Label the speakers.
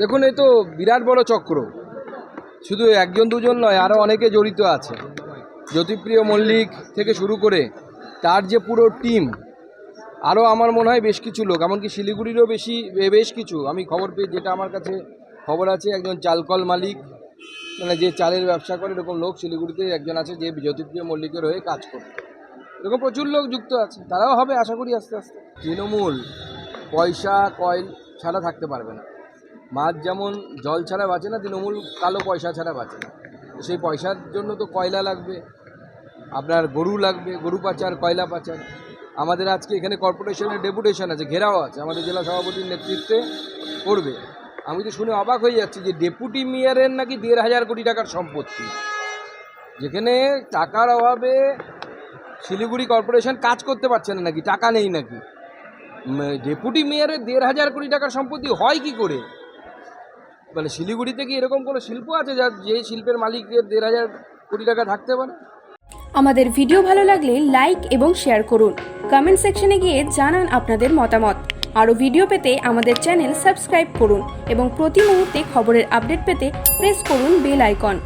Speaker 1: দেখুন, এই তো বিরাট বড় চক্র। শুধু একজন দুজন নয় আরও অনেকে জড়িত আছে। জ্যোতিপ্রিয় মল্লিক থেকে শুরু করে তার যে পুরো টিম আরও আমার মনে হয় বেশ কিছু লোক, এমনকি শিলিগুড়িরও বেশি বেশ কিছু। আমি খবর পেয়ে, যেটা আমার কাছে খবর আছে, একজন চালকল মালিক মানে যে চালের ব্যবসা করে, এরকম লোক শিলিগুড়িতে একজন আছে, যে জ্যোতিপ্রিয় মল্লিকের হয়ে কাজ করে। এরকম প্রচুর লোক যুক্ত আছে। তারাও হবে, আশা করি আস্তে আস্তে। তৃণমূল পয়সা, কয়েল ছাড়া থাকতে পারবে না। মাছ যেমন জল ছাড়া বাঁচে না, তৃণমূল কালো পয়সা ছাড়া বাঁচে না। সেই পয়সার জন্য তো কয়লা লাগবে, আপনার গরু লাগবে, গরু পাচার, কয়লা পাচার। আমাদের আজকে এখানে কর্পোরেশনের ডেপুটেশন আছে, ঘেরাও আছে, আমাদের জেলা সভাপতির নেতৃত্বে করবে। আমি তো শুনে অবাক হয়ে যাচ্ছি যে ডেপুটি মেয়ারের নাকি দেড় হাজার কোটি টাকার সম্পত্তি। যেখানে টাকার অভাবে শিলিগুড়ি কর্পোরেশন কাজ করতে পারছে না নাকি, টাকা নেই নাকি। ডেপুটি মেয়রের দেড় হাজার কোটি টাকার সম্পত্তি হয় কি করে? মানে শিলিগুড়িতে কি এরকম কোনো শিল্প আছে যা যে শিল্পের মালিকের দেড় হাজার কোটি টাকা থাকতে পারে?
Speaker 2: আমাদের ভিডিও ভালো লাগলে লাইক এবং শেয়ার করুন। কমেন্ট সেকশনে গিয়ে জানান আপনাদের মতামত। আরও ভিডিও পেতে আমাদের চ্যানেল সাবস্ক্রাইব করুন এবং প্রতি মুহূর্তে খবরের আপডেট পেতে প্রেস করুন বেল আইকন